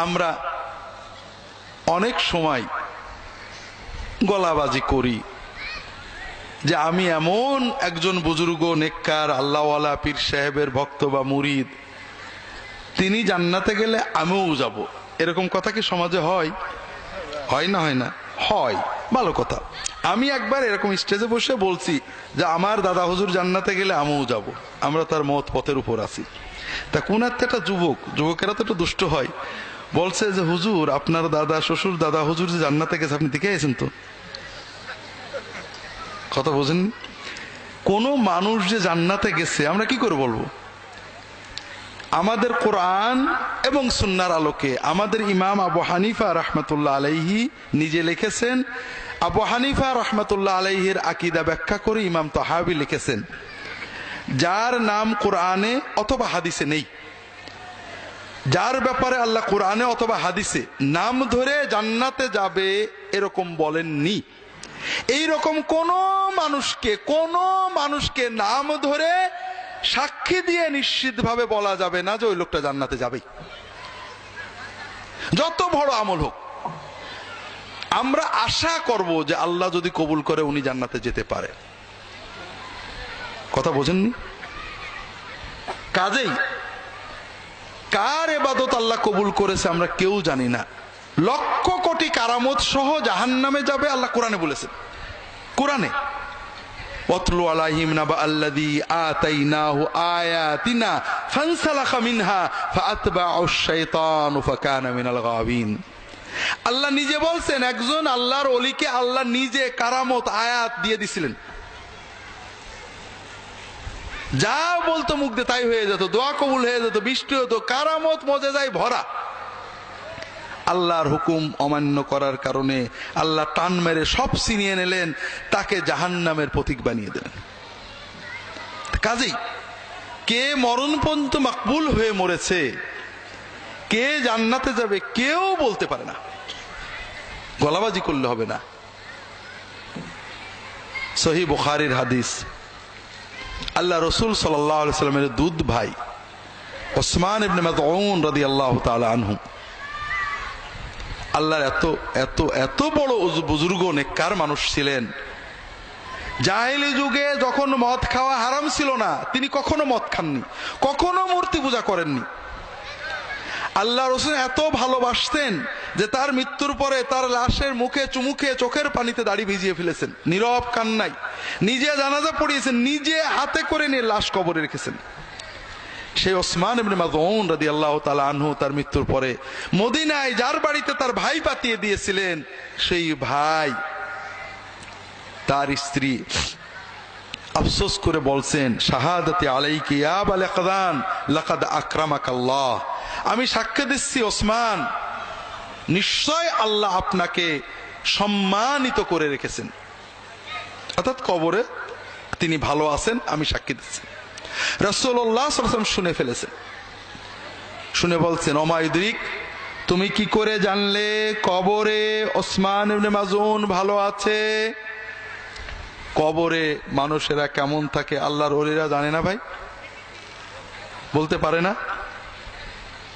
আমরা অনেক সময় গলাবাজি করি যে আমি এমন একজন বুজুর্গ, নেককার, আল্লাহওয়ালা, পীর সাহেবের ভক্ত বা মুরিদ, তিনি জান্নাতে গেলে আমিও যাব। এরকম কথা কি সমাজে হয়? হয় না হয় না? হয়। ভালো কথা। আমি একবার এরকম স্টেজে বসে বলছি যে আমার দাদা হুজুর জান্নাতে গেলে আমিও যাব। আমরা তার মত পথের উপর আছি। তা কোন একটা যুবক, যুবকেরা তো একটু দুষ্ট হয়। বলছে যে, হুজুর, আপনার দাদা, শ্বশুর দাদা হুজুর যে জান্নাতে গেছে, আপনি দেখে আছেন তো? কথা বোঝেন কোন মানুষ যে জান্নাতে গেছে, আমরা কি করে বলব? আমাদের কোরআন এবং সুন্নার আলোকে আমাদের ইমাম আবু হানিফা রহমতুল্লাহ আলাইহি নিজে লিখেছেন, আবু হানিফা রহমতুল্লাহ আলাইহির আকিদা ব্যাখ্যা করে ইমাম তহাবি লিখেছেন, যার নাম কোরআনে অথবা হাদিসে নেই। যার ব্যাপারে আল্লাহ কোরআনে অথবা হাদিসে নাম ধরে জান্নাতে যাবে এরকম বলেননি। এই রকম কোন মানুষকে কোন মানুষকে নাম ধরে সাক্ষী দিয়ে নিশ্চিতভাবে বলা যাবে না যে ওই লোকটা জান্নাতে যাবে যত বড় আমল হোক, আমরা আশা করব যে আল্লাহ যদি কবুল করে উনি জান্নাতে যেতে পারে। কথা বোঝেননি? কাজেই কার এবাদত আল্লাহ কবুল করেছে আমরা কেউ জানি না। লক্ষ কোটি কারামত সহ জাহান নামে যাবে আল্লাহ কোরআনে বলেছেন। কোরআনে। মিনহা আল্লাহ নিজে বলছেন, একজন আল্লাহর অলিকে আল্লাহ নিজে কারামত, আয়াত দিয়ে দিছিলেন। যা বলতো মুখ দিয়ে তাই হয়ে যেত, দোয়া কবুল হয়ে যেত, বৃষ্টি হতো, কারামত মজে যায় ভরা। আল্লাহর হুকুম অমান্য করার কারণে আল্লাহ টান মেরে সব ছিনিয়ে নিলেন, তাকে জাহান্নামের প্রতীক বানিয়ে দিলেন। কাজেই, কে মরণ পর্যন্ত মাকবুল হয়ে মরেছে, কে জান্নাতে যাবে কেউ বলতে পারে না। গলাবাজি করলে হবে না। সহি বুখারির হাদিস। আল্লাহ রসুল সাল্লামের দুধ ভাই ওসমান ইবনে মাদউন রাদিয়াল্লাহু তাআলা আনহু। আল্লাহর এত এত এত বড় বুজুর্গ, নেককার মানুষ ছিলেন। জাহেলি যুগে যখন মদ খাওয়া হারাম ছিল না, তিনি কখনো মদ খাননি, কখনো মূর্তি পূজা করেননি। আল্লাহ রসুল এত ভালোবাসতেন যে তার মৃত্যুর পরে তার লাশের মুখে, চুমুখে, চোখের পানিতে দাড়ি ভিজিয়ে ফেলেছেন। নীরব কান্নাই নিজে জানাজা পড়িয়েছেন, নিজে হাতে করে নিয়ে লাশ কবরে রেখেছেন। সেই ওসমান ইবনে মাযউন রাদিয়াল্লাহু তাআলা আনহু তার মৃত্যুর পরে মদিনায় যার বাড়িতে তার ভাই পাতিয়ে দিয়েছিলেন, সেই ভাই, তার স্ত্রী আফসোস করে বলছেন, শাহাদাতে আলাইকি ইয়া বালাকাদান লাকাদ আকরামাকাল্লাহ। আমি সাক্ষ্য দিচ্ছি, ওসমান, নিশ্চয় আল্লাহ আপনাকে সম্মানিত করে রেখেছেন। অর্থাৎ কবরে তিনি ভালো আছেন, আমি সাক্ষী দিচ্ছি। রসোল্লাহ শুনে ফেলেছেন। শুনে বলছেন অমায়ুদ্রিক তুমি কি করে জানলে কবরে ওসমান মাজুন ভালো আছে? কবরে মানুষেরা কেমন থাকে আল্লাহর ওলিরা জানে না ভাই? বলতে পারে না?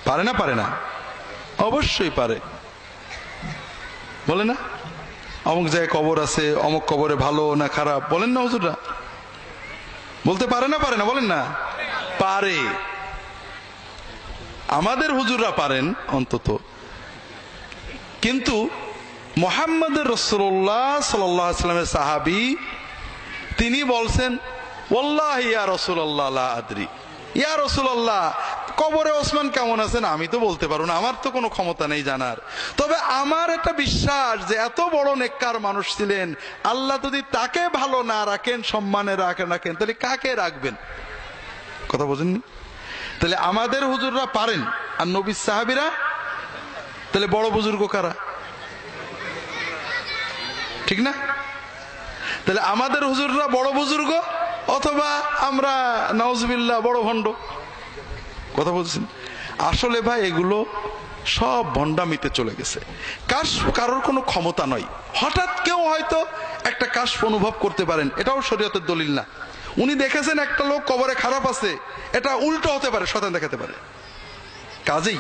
পারে না পারে না? অবশ্যই পারে। বলে না? অমুক জায়গায় কবর আছে, অমুক কবরে ভালো না খারাপ? বলেন না হুজুররা। বলতে পারে না পারে না, বলেন না? পারে। আমাদের হুজুররা পারেন অন্তত। কিন্তু মোহাম্মদ রসুল্লাহ সাল্লামের সাহাবি তিনি বলছেন ওল্লাহ আদরি। কবরে ওসমান কেমন আছেন? আমি তো বলতে পারব না, আমার তো কোনো ক্ষমতা নেই জানার। তবে আমার একটা বিশ্বাস যে এত বড় নেককার মানুষ ছিলেন, আল্লাহ যদি তাকে ভালো না রাখেন, সম্মানে রাখেন রাখেন, তাহলে কাকে রাখবেন? কথা বোঝেননি? তাহলে আমাদের হুজুররা পারেন, আর নবী সাহাবিরা? তাহলে বড় বুজুর্গ কারা? ঠিক না? তাহলে আমাদের হুজুররা বড় বুজুর্গ অথবা আমরা নওয়াজবিল্লাহ বড় ভণ্ড? কথা বলছেন? আসলে ভাই, এগুলো সব ভণ্ডামিতে চলে গেছে। কাশ কারোর কোনো ক্ষমতা নয়। হঠাৎ কেউ হয়তো একটা কাশ অনুভব করতে পারেন। এটাও শরীয়তের দলিল না। উনি দেখেছেন একটা লোক কবরে খারাপ আছে। এটা উল্টো হতে পারে শতান দেখাতে পারে। কাজেই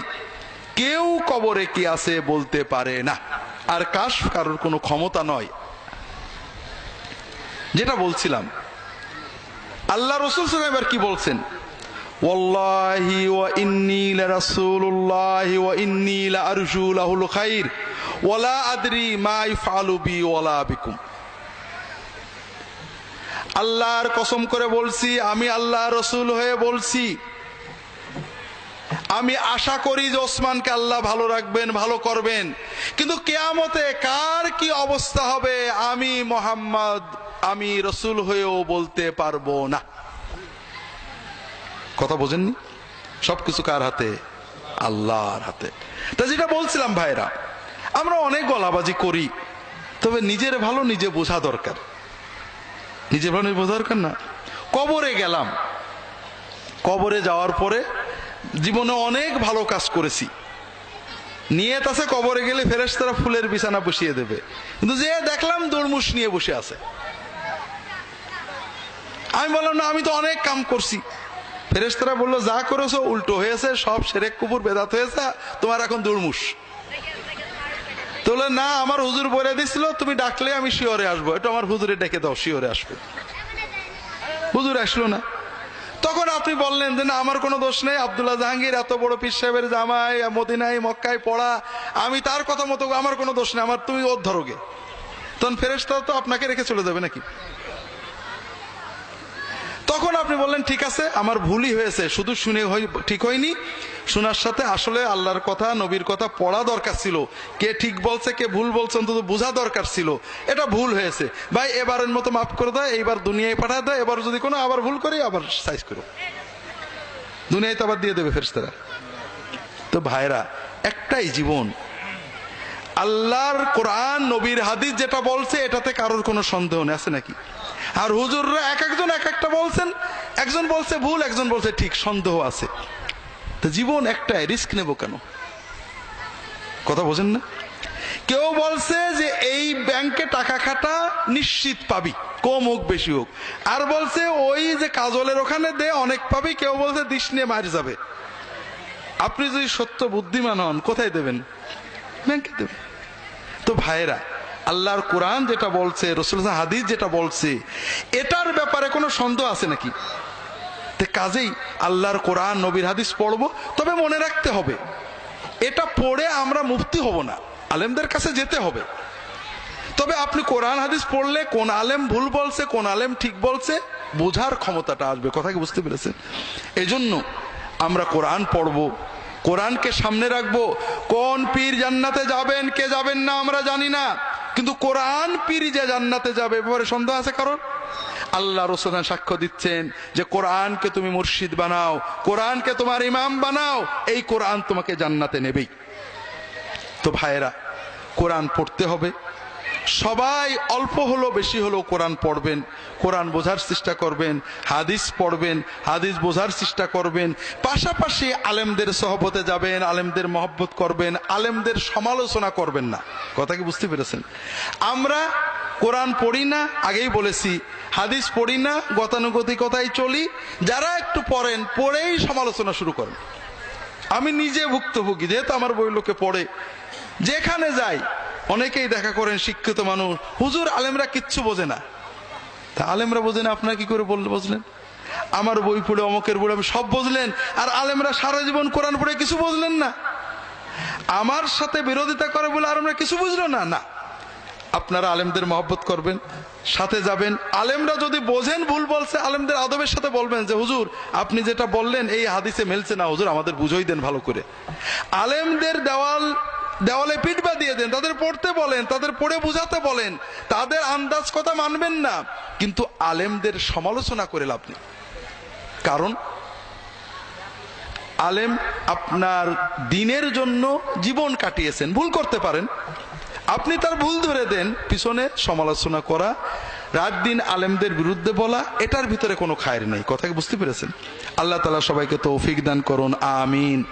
কেউ কবরে কি আছে বলতে পারে না। আর কাশ কারোর কোনো ক্ষমতা নয়। যেটা বলছিলাম। আল্লাহ রসুল সাল্লাম এবার কি বলছেন? ওয়া আল্লাহর কসম করে বলছি, আমি আল্লাহ রসুল হয়ে বলছি। আমি আশা করি যে ওসমানকে আল্লাহ ভালো রাখবেন, ভালো করবেন। কিন্তু কেয়ামতে কার কি অবস্থা হবে? আমি মোহাম্মদ আমি রসুল হয়েও বলতে পারব না। কথা বোঝেননি? সবকিছু কার হাতে? আল্লাহর হাতে। তা যেটা বলছিলাম ভাইরা, আমরা অনেক গলাবাজি করি, তবে নিজের ভালো নিজে বোঝা দরকার। নিজের ভালো নিজে বোঝা দরকার না। কবরে গেলাম। কবরে যাওয়ার পরে জীবনে অনেক ভালো কাজ করেছি। নিয়ত আছে কবরে গেলে ফেরেশতারা ফুলের বিছানা বসিয়ে দেবে। কিন্তু যে দেখলাম দৌড়মুশ নিয়ে বসে আছে। আমি বললাম, না, আমি তো অনেক কাম করছি। ফেরেশতারা বলল, যা করেছ উল্টো হয়েছে, সব সেরেক কুপুর বেদাত হয়েছে, তোমার এখন দুর্মুষ। তো না, আমার হুজুর বলে দিছিল, তুমি ডাকলে আমি শিওরে আসব। এটা আমার হুজুরে ডেকে দাও, শিওরে আসবে। হুজুর আসলো না। তখন আপনি বললেন যে, না, আমার কোনো দোষ নেই, আব্দুল্লাহ জাহাঙ্গীর এত বড় পীর সাহেবের জামাই মদিনাই মক্কায় পড়া, আমি তার কথা মতো আমার কোনো দোষ নেই, আমার তুমি ওর ধরোগে তখন ফেরেশতা তো আপনাকে রেখে চলে যাবে নাকি? তখন আপনি বললেন, ঠিক আছে, আমার ভুলই হয়েছে, শুধু শুনে ঠিক হয়নি। শোনার সাথে আসলে আল্লাহর কথা, নবীর কথা পড়া দরকার ছিল। কে ঠিক বলছে, কে ভুল বলছে, অন্তত বোঝা দরকার ছিল। এটা ভুল হয়েছে। ভাই, এবারের মতো মাফ করে দেয় এইবার দুনিয়ায় পাঠায় দেয় এবার যদি কোনো আবার ভুল করি, আবার সাইজ করো। দুনিয়ায় তো আবার দিয়ে দেবে ফেরস্তারা তো ভাইরা একটাই জীবন। আল্লাহর কোরআন, নবীর হাদিস যেটা বলছে, এটাতে কারোর কোনো সন্দেহ নেই, আছে নাকি? আর হুজুররা এক একজন এক একটা বলছেন, একজন বলছে ভুল, একজন বলছে ঠিক, সন্দেহ আছে। তো জীবন একটাই, রিস্ক নেব কেন? কথা বোঝেন না? কেউ বলছে যে এই ব্যাংকে টাকা খাটা নিশ্চিত পাবি, কম হোক, বেশি হোক। আর বলছে ওই যে কাজলের ওখানে দে, অনেক পাবি, কেউ বলছে দিস নিয়ে মার যাবে। আপনি যদি সত্য বুদ্ধিমান হন, কোথায় দেবেন? ব্যাংকে দেবেন। তো ভাইরা আল্লাহর কোরআন যেটা বলছে, রসুল হাদিস যেটা বলছে, এটার ব্যাপারে কোনো সন্দেহ আছে নাকি? কাজেই আল্লাহর কোরআন, নবীর হাদিস পড়ব, তবে মনে রাখতে হবে, এটা পড়ে আমরা মুফতি হব না, আলেমদের কাছে যেতে হবে। তবে আপনি কোরআন, হাদিস পড়লে কোন আলেম ভুল বলছে, কোন আলেম ঠিক বলছে, বোঝার ক্ষমতাটা আসবে। কথা কি বুঝতে পেরেছেন? এজন্য আমরা কোরআন পড়ব, কোরআনকে সামনে রাখব, কোন পীর জান্নাতে যাবেন, কে যাবেন না আমরা জানি না। কিন্তু কোরআন পীর যে জান্নাতে যাবে, এবারে সন্দেহ আছে কারণ আল্লাহ রসুল সাক্ষ্য দিচ্ছেন যে কোরআনকে তুমি মুর্শিদ বানাও, কোরআনকে তোমার ইমাম বানাও, এই কোরআন তোমাকে জান্নাতে নেবেই। তো ভাইয়েরা, কোরআন পড়তে হবে সবাই অল্প হলো, বেশি হলো কোরআন পড়বেন। কোরআন বোঝার চেষ্টা করবেন, হাদিস পড়বেন, হাদিস বোঝার চেষ্টা করবেন। পাশাপাশি আলেমদের সহবতে যাবেন, আলেমদের মহব্বত করবেন, আলেমদের সমালোচনা করবেন না। কথা কি বুঝতে পেরেছেন? আমরা কোরআন পড়ি না, আগেই বলেছি। হাদিস পড়ি না, গতানুগতিকতায় চলি। যারা একটু পড়েন, পড়েই সমালোচনা শুরু করেন। আমি নিজে ভুক্তভোগী, যেহেতু আমার বই লোকে পড়ে। যেখানে যাই অনেকেই দেখা করেন শিক্ষিত মানুষ। হুজুর আলেমরা কিচ্ছু বোঝে না। তা আলেমরা বোঝে না, আপনার কি করে বললে বুঝলেন? আমার বই পড়ে, অমকের বই আমি সব বুঝলেন। আর আলেমরা সারা জীবন কোরআন পড়ে কিছু বুঝলেন না। আমার সাথে বিরোধিতা করে বলে আর আমরা কিছু বুঝলো না? না। আপনারা আলেমদের মহব্বত করবেন, সাথে যাবেন। আলেমরা যদি বোঝেন ভুল বলছে, আলেমদের আদবের সাথে বলবেন যে, হুজুর, আপনি যেটা বললেন, এই হাদিসে মেলছে না। হুজুর, আমাদের বুঝোই দেন ভালো করে। আলেমদের দেওয়াল দেওয়ালে পিঠবা দিয়ে দেন, তাদের পড়তে বলেন, তাদের পড়ে বুঝাতে বলেন, তাদের আন্দাজ কথা মানবেন না। কিন্তু আলেমদের সমালোচনা করে লাভ নেই। কারণ আলেম আপনার দিনের জন্য জীবন কাটিয়েছেন, ভুল করতে পারেন। আপনি তার ভুল ধরে দেন, পিছনে সমালোচনা করা, রাত দিন আলেমদের বিরুদ্ধে বলা, এটার ভিতরে কোনো খায়ের নেই। কথাকে বুঝতে পেরেছেন? আল্লাহ তালা সবাইকে তৌফিক দান করুন, আমিন।